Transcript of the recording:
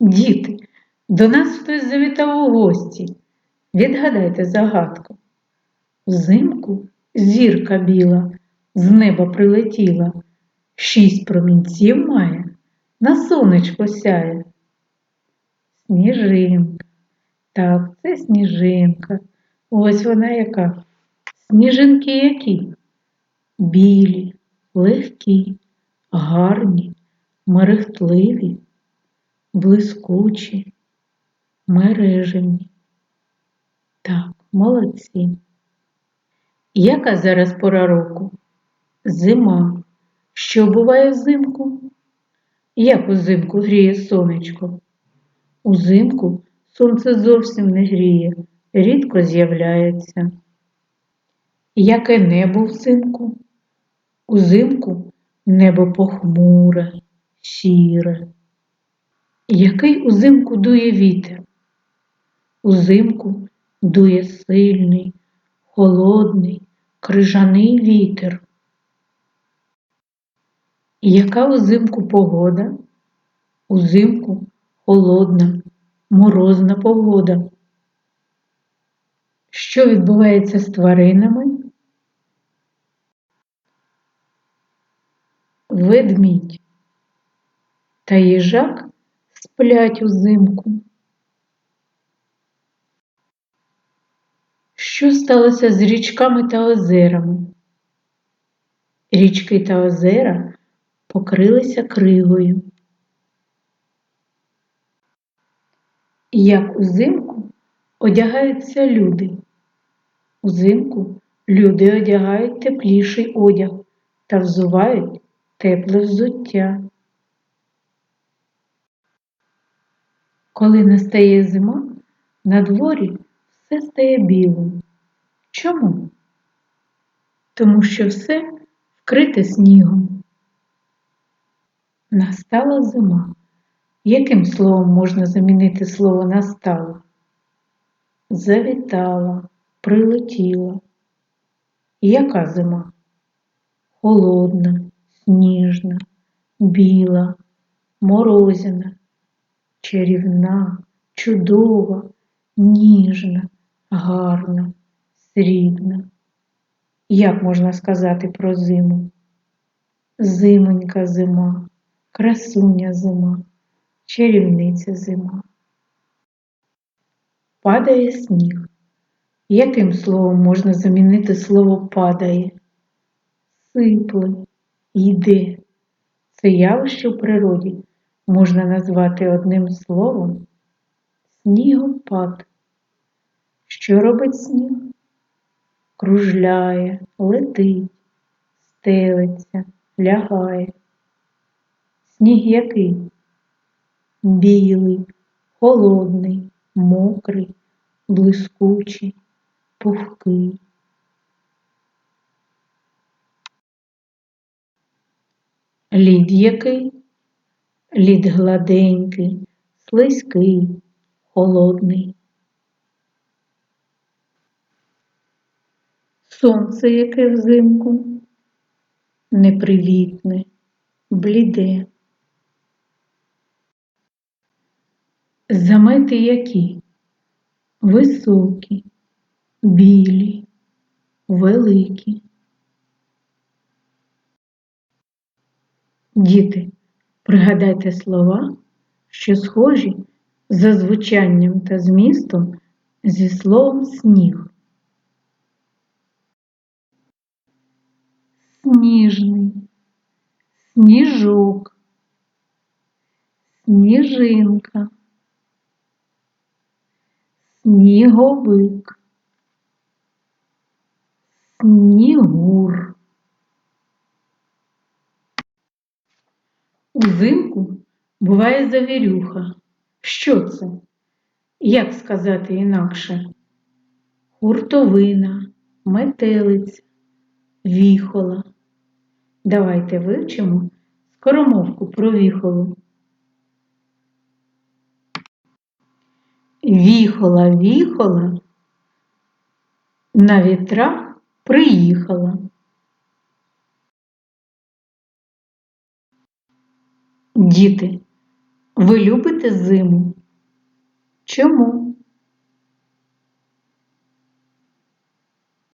Діти, до нас хтось завітав у гості. Відгадайте загадку. Взимку зірка біла з неба прилетіла, шість промінців має, на сонечко сяє. Сніжинка. Так, це сніжинка. Ось вона яка. Сніжинки які? Білі, легкі, гарні, мерехтливі, блискучі, мережені. Так, молодці. Яка зараз пора року? Зима. Що буває взимку? Як узимку гріє сонечко? Узимку сонце зовсім не гріє, рідко з'являється. Яке небо взимку? Узимку небо похмуре, сіре. Який узимку дує вітер? Узимку дує сильний, холодний, крижаний вітер. Яка узимку погода? Узимку холодна, морозна погода. Що відбувається з тваринами? Ведмідь та їжак сплять узимку. Що сталося з річками та озерами? Річки та озера покрилися кригою. Як узимку одягаються люди. Узимку люди одягають тепліший одяг та взувають тепле взуття. Коли настає зима, на дворі все стає білим. Чому? Тому що все вкрите снігом. Настала зима. Яким словом можна замінити слово настала? Завітала, прилетіла. Яка зима? Холодна, сніжна, біла, морозяна, чарівна, чудова, ніжна, гарна, срібна. Як можна сказати про зиму? Зимонька зима, красуня зима, чарівниця зима. Падає сніг. Яким словом можна замінити слово падає? Сипле, йде. Це явище в природі можна назвати одним словом снігопад. Що робить сніг? Кружляє, летить, стелиться, лягає. Сніг який? Білий, холодний, мокрий, блискучий, пухкий. Лід який? Лід гладенький, слизький, холодний. Сонце яке взимку, непривітне, бліде. Замети які? Високі, білі, великі. Діти, пригадайте слова, що схожі за звучанням та змістом зі словом сніг. Сніжний, сніжок, сніжинка, сніговик, снігур. Узимку буває завірюха. Що це? Як сказати інакше? Хуртовина, метелиця, віхола. Давайте вивчимо скоромовку про віхолу. Віхола, віхола, на вітрах приїхала. Діти, Ви любите зиму? Чому?